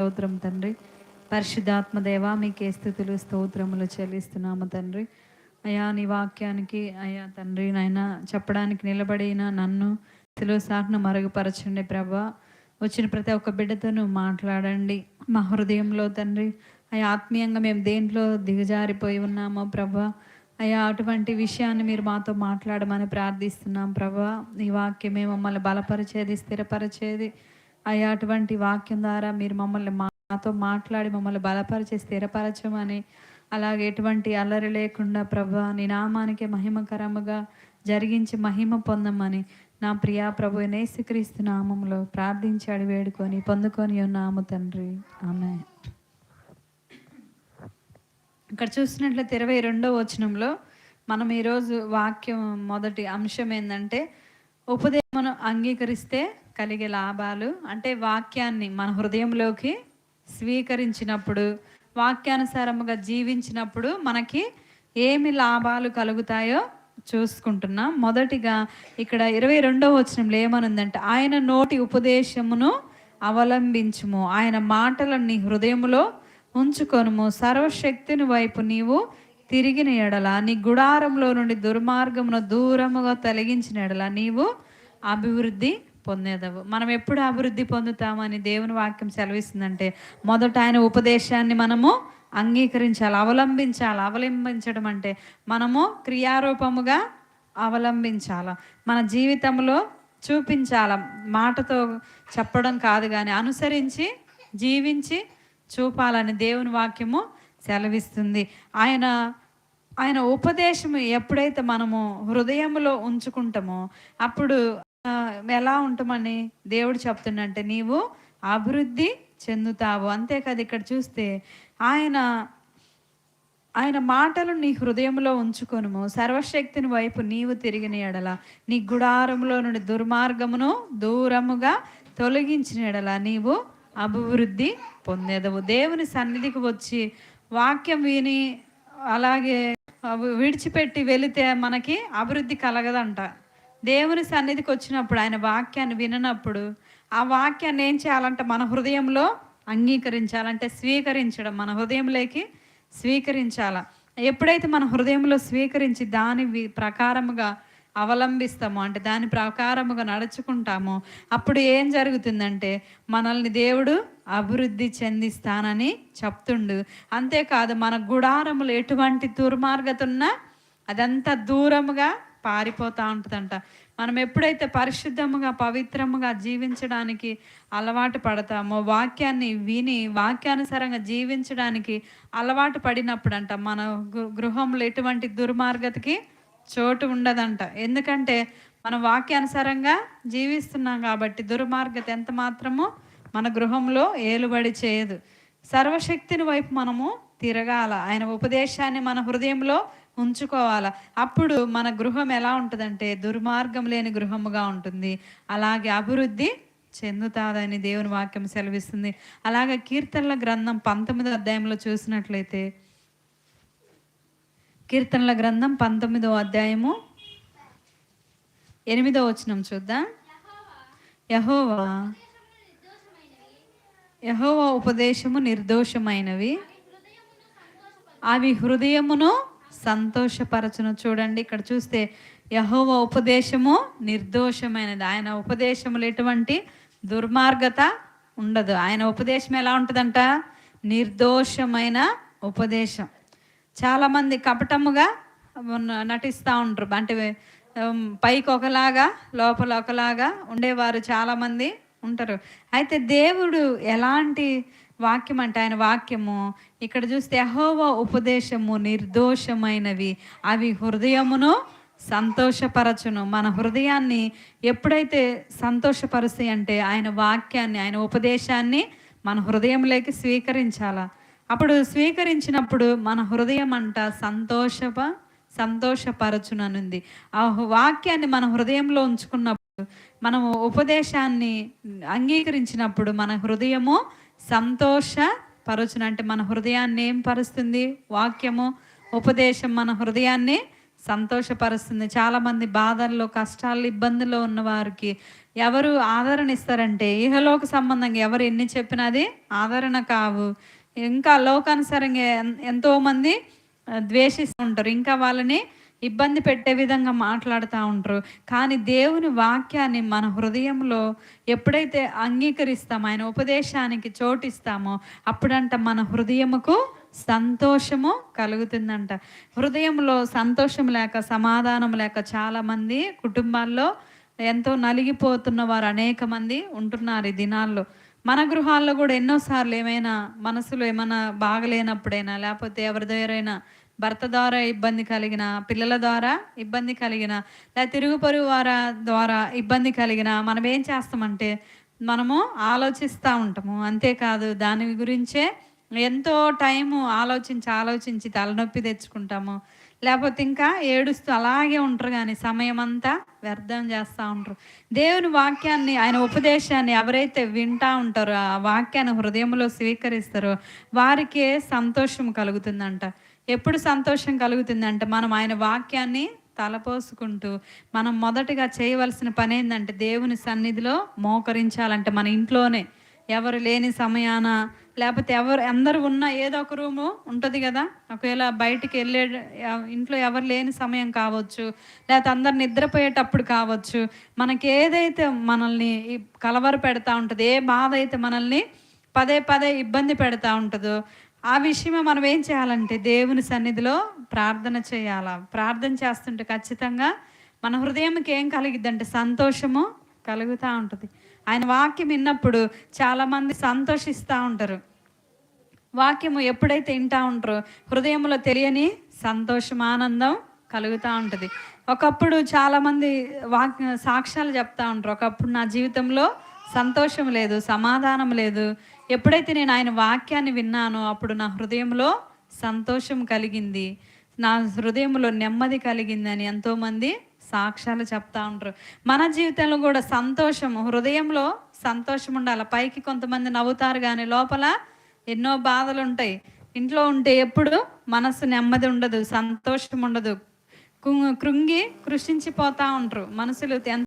స్తోత్రం తండ్రి. పరిశుద్ధాత్మ దేవా మీకే స్థుతులు స్తోత్రములు చెల్లిస్తున్నాము తండ్రి. అయా నీ వాక్యానికి అయా తండ్రి నాయన చెప్పడానికి నిలబడిన నన్ను తెలుగు సాకును మరుగుపరచండి ప్రభా. వచ్చిన ప్రతి ఒక్క బిడ్డతోనూ మాట్లాడండి. మా హృదయంలో తండ్రి అయా ఆత్మీయంగా మేము దేంట్లో దిగజారిపోయి ఉన్నామో ప్రభా. అయ్యా అటువంటి విషయాన్ని మీరు మాతో మాట్లాడమని ప్రార్థిస్తున్నాం ప్రభా. నీ వాక్యమే మమ్మల్ని బలపరిచేది స్థిరపరిచేది. అయ్యా అటువంటి వాక్యం ద్వారా మీరు మమ్మల్ని మాతో మాట్లాడి మమ్మల్ని బలపరిచి స్థిరపరచమని అలాగే ఎటువంటి అల్లరి లేకుండా ప్రభా నీ నామానికి మహిమకరముగా జరిగించి మహిమ పొందమని నా ప్రియా ప్రభు నేసుక్రీస్తు నామంలో ప్రార్థించి అడి వేడుకొని పొందుకొని ఉన్నాము తండ్రి. ఆమె ఇక్కడ చూసినట్లయితే ఇరవై రెండో వచనంలో మనం ఈరోజు వాక్యం మొదటి అంశం ఏంటంటే ఉపదేశమును అంగీకరిస్తే కలిగే లాభాలు అంటే వాక్యాన్ని మన హృదయంలోకి స్వీకరించినప్పుడు వాక్యానుసారముగా జీవించినప్పుడు మనకి ఏమి లాభాలు కలుగుతాయో చూసుకుంటున్నాం. మొదటిగా ఇక్కడ ఇరవై రెండవ వచనంలో ఏమనుందంటే ఆయన నోటి ఉపదేశమును అవలంబించుము. ఆయన మాటలన్నీ హృదయములో ఉంచుకొనుము. సర్వశక్తిని వైపు నీవు తిరిగిన ఎడల నీ గుడారంలో నుండి దుర్మార్గమును దూరముగా తొలగించిన ఎడల నీవు అభివృద్ధి పొందేదవు. మనం ఎప్పుడు అభివృద్ధి పొందుతామని దేవుని వాక్యం సెలవిస్తుందంటే మొదట ఆయన ఉపదేశాన్ని మనము అంగీకరించాలి అవలంబించాలి అవలంబించడం అంటే మనము క్రియారూపముగా అవలంబించాల. మన జీవితంలో చూపించాల మాటతో చెప్పడం కాదు కానీ అనుసరించి జీవించి చూపాలని దేవుని వాక్యము సెలవిస్తుంది. ఆయన ఆయన ఉపదేశం ఎప్పుడైతే మనము హృదయంలో ఉంచుకుంటామో అప్పుడు ఎలా ఉంటామని దేవుడు చెప్తుండంటే నీవు అభివృద్ధి చెందుతావు. అంతేకాదు ఇక్కడ చూస్తే ఆయన ఆయన మాటలు నీ హృదయంలో ఉంచుకొనుము. సర్వశక్తిని వైపు నీవు తిరిగిన ఎడల నీ గుడారంలో నుండి దుర్మార్గమును దూరముగా తొలగించిన ఎడల నీవు అభివృద్ధి పొందేదవు. దేవుని సన్నిధికి వచ్చి వాక్యం విని అలాగే విడిచిపెట్టి వెళితే మనకి అభివృద్ధి కలగదంట. దేవుని సన్నిధికి వచ్చినప్పుడు ఆయన వాక్యాన్ని విననప్పుడు ఆ వాక్యాన్ని ఏం చేయాలంటే మన హృదయంలో అంగీకరించాలంటే స్వీకరించడం మన హృదయంలోకి స్వీకరించాల. ఎప్పుడైతే మన హృదయంలో స్వీకరించి దాని వి- ప్రకారముగా అవలంబిస్తామో అంటే దాని ప్రకారముగా నడుచుకుంటామో అప్పుడు ఏం జరుగుతుందంటే మనల్ని దేవుడు అభివృద్ధి చెందిస్తానని చెప్తుండు. అంతేకాదు మన గుడారములు ఎటువంటి దుర్మార్గత ఉన్నా అదంతా దూరముగా పారిపోతూ ఉంటుందంట. మనం ఎప్పుడైతే పరిశుద్ధముగా పవిత్రముగా జీవించడానికి అలవాటు పడతామో వాక్యాన్ని విని వాక్యానుసారంగా జీవించడానికి అలవాటు పడినప్పుడంట మన గృహంలో ఎటువంటి దుర్మార్గతకి చోటు ఉండదంట. ఎందుకంటే మనం వాక్యానుసారంగా జీవిస్తున్నాం కాబట్టి దుర్మార్గత ఎంత మాత్రమో మన గృహంలో ఏలుబడి చేయదు. సర్వశక్తిని వైపు మనము తిరగాల. ఆయన ఉపదేశాన్ని మన హృదయంలో ఉంచుకోవాలా. అప్పుడు మన గృహం ఎలా ఉంటుందంటే దుర్మార్గం లేని గృహముగా ఉంటుంది. అలాగే అభివృద్ధి చెందుతాదని దేవుని వాక్యం సెలవిస్తుంది. అలాగే కీర్తనల గ్రంథం పంతొమ్మిదో అధ్యాయంలో చూసినట్లయితే కీర్తనల గ్రంథం పంతొమ్మిదో అధ్యాయము ఎనిమిదో వచనం చూద్దాం. యహోవా యహోవా ఉపదేశము నిర్దోషమైనవి. అవి హృదయమును సంతోషపరచును. చూడండి ఇక్కడ చూస్తే యహోవ ఉపదేశము నిర్దోషమైనది. ఆయన ఉపదేశములు ఎటువంటి? దుర్మార్గత ఉండదు. ఆయన ఉపదేశం ఎలా ఉంటుందంట? నిర్దోషమైన ఉపదేశం. చాలామంది కపటముగా నటిస్తూ ఉంటారు అంటే పైకి ఒకలాగా లోపల ఒకలాగా ఉండేవారు చాలామంది ఉంటారు. అయితే దేవుడు ఎలాంటి వాక్యం అంటే ఆయన వాక్యము ఇక్కడ చూస్తే అహోవ ఉపదేశము నిర్దోషమైనవి. అవి హృదయమును సంతోషపరచును. మన హృదయాన్ని ఎప్పుడైతే సంతోషపరుస్తాయి అంటే ఆయన వాక్యాన్ని ఆయన ఉపదేశాన్ని మన హృదయంలోకి స్వీకరించాలా? అప్పుడు స్వీకరించినప్పుడు మన హృదయం అంట సంతోషప సంతోషపరచుననుంది. ఆ వాక్యాన్ని మన హృదయంలో ఉంచుకున్నప్పుడు మనము ఉపదేశాన్ని అంగీకరించినప్పుడు మన హృదయము సంతోష పరచును. అంటే మన హృదయాన్ని ఏం పరుస్తుంది? వాక్యము ఉపదేశం మన హృదయాన్ని సంతోషపరుస్తుంది. చాలామంది బాధల్లో కష్టాలు ఇబ్బందుల్లో ఉన్న వారికి ఎవరు ఆదరణ ఇస్తారంటే ఇహలోక సంబంధంగా ఎవరు ఎన్ని చెప్పినా అది ఆదరణ కావు. ఇంకా లోకానుసారంగా ఎంతోమంది ద్వేషిస్తూ ఉంటారు. ఇంకా వాళ్ళని ఇబ్బంది పెట్టే విధంగా మాట్లాడుతూ ఉంటారు కానీ దేవుని వాక్యాన్ని మన హృదయంలో ఎప్పుడైతే అంగీకరిస్తామో ఆయన ఉపదేశానికి చోటిస్తామో అప్పుడంట మన హృదయముకు సంతోషము కలుగుతుందంట. హృదయంలో సంతోషం లేక సమాధానం లేక చాలామంది కుటుంబాల్లో ఎంతో నలిగిపోతున్న వారు అనేక మంది ఉంటున్నారు ఈ దినాల్లో. మన గృహాల్లో కూడా ఎన్నోసార్లు ఏమైనా మనసులో ఏమైనా బాగలేనప్పుడైనా లేకపోతే ఎవరి దగ్గరైనా భర్త ద్వారా ఇబ్బంది కలిగిన పిల్లల ద్వారా ఇబ్బంది కలిగిన లేదా తిరుగు పొరుగు వార ద్వారా ఇబ్బంది కలిగిన మనం ఏం చేస్తామంటే మనము ఆలోచిస్తూ ఉంటాము. అంతేకాదు దాని గురించే ఎంతో టైము ఆలోచించి ఆలోచించి తలనొప్పి తెచ్చుకుంటాము. లేకపోతే ఇంకా ఏడుస్తూ అలాగే ఉంటారు కానీ సమయం అంతా వ్యర్థం చేస్తూ ఉంటారు. దేవుని వాక్యాన్ని ఆయన ఉపదేశాన్ని ఎవరైతే వింటా ఉంటారో ఆ వాక్యాన్ని హృదయంలో స్వీకరిస్తారో వారికే సంతోషం కలుగుతుందంట. ఎప్పుడు సంతోషం కలుగుతుందంటే మనం ఆయన వాక్యాన్ని తలపోసుకుంటూ మనం మొదటగా చేయవలసిన పని ఏంటంటే దేవుని సన్నిధిలో మోకరించాలంటే మన ఇంట్లోనే. ఎవరు లేని సమయాన లేకపోతే ఎవరు అందరు ఉన్న ఏదో ఒక రూము ఉంటుంది కదా. ఒకవేళ బయటికి వెళ్ళే ఇంట్లో ఎవరు లేని సమయం కావచ్చు లేకపోతే అందరు నిద్రపోయేటప్పుడు కావచ్చు మనకి ఏదైతే మనల్ని కలవరు కలవర పెడతా ఉంటుంది ఏ బాధ అయితే మనల్ని పదే పదే ఇబ్బంది పెడతా ఉంటుందో ఆ విషయమే మనం ఏం చేయాలంటే దేవుని సన్నిధిలో ప్రార్థన చేయాలా. ప్రార్థన చేస్తుంటే ఖచ్చితంగా మన హృదయంకి ఏం కలిగిద్దంటే సంతోషము కలుగుతూ ఉంటుంది. ఆయన వాక్యం విన్నప్పుడు చాలామంది సంతోషిస్తూ ఉంటారు. వాక్యము ఎప్పుడైతే వింటా ఉంటారో హృదయంలో తెలియని సంతోషం ఆనందం కలుగుతూ ఉంటుంది. ఒకప్పుడు చాలామంది వాక్ సాక్ష్యాలు చెప్తా ఉంటారు. ఒకప్పుడు నా జీవితంలో సంతోషం లేదు సమాధానం లేదు. ఎప్పుడైతే నేను ఆయన వాక్యాన్ని విన్నానో అప్పుడు నా హృదయంలో సంతోషం కలిగింది. నా హృదయంలో నెమ్మది కలిగిందని ఎంతోమంది సాక్ష్యాలు చెప్తా ఉంటారు. మన జీవితంలో కూడా సంతోషం హృదయంలో సంతోషం ఉండాలి. పైకి కొంతమంది నవ్వుతారు కానీ లోపల ఎన్నో బాధలు ఉంటాయి. ఇంట్లో ఉంటే ఎప్పుడు మనసు నెమ్మది ఉండదు సంతోషం ఉండదు. కృంగి కృషించిపోతూ ఉంటారు. మనసులు ఎంత